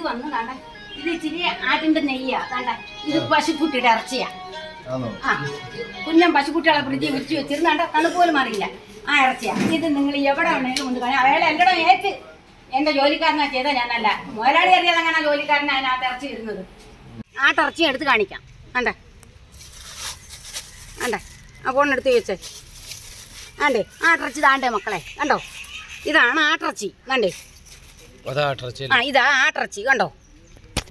ഇത് വന്ന് താണ്ട ഇത് ഇച്ചിരി ആട്ടിന്റെ നെയ്യാ താണ്ട ഇത് പശുക്കുട്ടിയുടെ ഇറച്ചിയാ. ആ കുഞ്ഞൻ പശുക്കുട്ടികളെ പിടിച്ച് വിരിച്ചു വെച്ചിരുന്നാണ്ട തണുപ്പ് പോലും അറിയില്ല ആ ഇറച്ചിയാ. ഇത് നിങ്ങൾ എവിടെ വേണേലും കൊണ്ട് കാണാം അയാളെ എല്ലടോ ഏറ്റ്. എന്റെ ജോലിക്കാരനാ ചെയ്ത ഞാനല്ല. മുതലാളി അറിയാതെ അങ്ങനെ ജോലിക്കാരനാ അതിനകത്ത് ഇറച്ചി ഇരുന്നത് ആട്ടിറച്ചി എടുത്ത് കാണിക്കാം. ആണ്ടേ ആണ്ടേ ആ ഫോണെടുത്ത് ചോദിച്ചേ ആണ്ടേ ആട്ടിറച്ചി താണ്ടേ മക്കളെ. കണ്ടോ? ഇതാണ് ആ ആട്ടിറച്ചി കണ്ടേ? ആ ഇതാ ആട്ടിറച്ചി കണ്ടോ?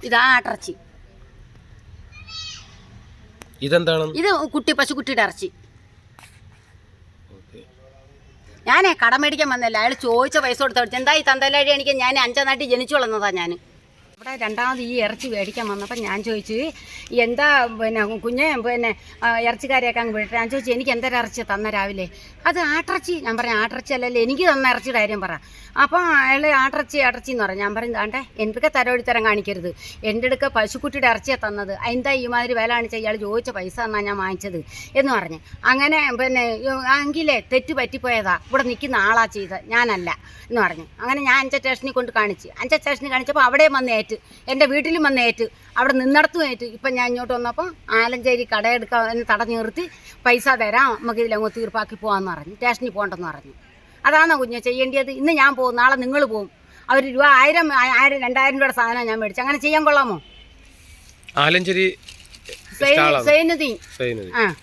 ഇതാ ആട്ടിറച്ചി ഇതെന്താണ്? ഇത് കുട്ടി പശു കുട്ടിയുടെ ഇറച്ചി. ഞാനേ കടം മേടിക്കാൻ വന്നല്ല അയാൾ ചോദിച്ച പൈസ കൊടുത്ത എന്താ ഈ തന്തലാഴി എനിക്ക്? ഞാൻ അഞ്ചാം നാട്ടിൽ ജനിച്ചു വളർന്നതാ ഞാൻ ഇവിടെ രണ്ടാമത് ഈ ഇറച്ചി മേടിക്കാൻ വന്നപ്പോൾ ഞാൻ ചോദിച്ചു എന്താ പിന്നെ കുഞ്ഞെ പിന്നെ ഇറച്ചിക്കാരെയൊക്കെ അങ്ങ് വിട്ടു ഞാൻ ചോദിച്ചു എനിക്ക് എന്തൊരു ഇറച്ചി തന്ന രാവിലെ? അത് ആട്ടിറച്ചി. ഞാൻ പറഞ്ഞു ആട്ടിറച്ചി അല്ലല്ലേ എനിക്ക് തന്ന ഇറച്ചിയുടെ കാര്യം പറ. അപ്പോൾ അയാൾ ആട്ടിറച്ചി ആട്ടിറച്ചി എന്ന് പറഞ്ഞു. ഞാൻ പറയും താണ്ടേ എന്തൊക്കെ തരം കാണിക്കരുത്. എന്റെ അടുക്ക പശുക്കുട്ടിയുടെ ഇറച്ചിയാണ് തന്നത്. അതിന്റെ ഈ മാതിരി വില കാണിച്ച ഇയാൾ ചോദിച്ച പൈസ തന്നാ ഞാൻ വാങ്ങിച്ചത്? എന്ന് പറഞ്ഞ്. അങ്ങനെ പിന്നെ എങ്കിലേ തെറ്റ് പറ്റിപ്പോയതാ. ഇവിടെ നിൽക്കുന്ന ആളാ ചെയ്ത ഞാനല്ല. എന്ന് പറഞ്ഞു. അങ്ങനെ ഞാൻ അഞ്ച സ്റ്റേഷനിൽ കൊണ്ട് കാണിച്ച്. അഞ്ച സ്റ്റേഷനിൽ കാണിച്ചപ്പോൾ അവിടെയും വന്ന് എന്റെ വീട്ടിലും വന്ന് ഏറ്റ്. അവിടെ നിന്നിടത്തും ഏറ്റ്. ഇപ്പം ഞാൻ ഇങ്ങോട്ട് വന്നപ്പോൾ ആലഞ്ചേരി കടയെടുക്കാൻ എന്നെ തടഞ്ഞു നിർത്തി. പൈസ തരാം. നമുക്ക് ഇതിലങ്ങ് തീർപ്പാക്കി പോകാമെന്ന് പറഞ്ഞു. സ്റ്റേഷനിൽ പോകണ്ടെന്ന് പറഞ്ഞു. അതാണോ കുഞ്ഞ് ചെയ്യേണ്ടത്? ഇന്ന് ഞാൻ പോകും. നാളെ നിങ്ങൾ പോകും. അവർ രൂപ ആയിരം ആയിരം രണ്ടായിരം രൂപയുടെ സാധനം ഞാൻ മേടിച്ചു. അങ്ങനെ ചെയ്യാൻ കൊള്ളാമോ? ആലഞ്ചേരി സൈനുദ്ദീൻ. ആ.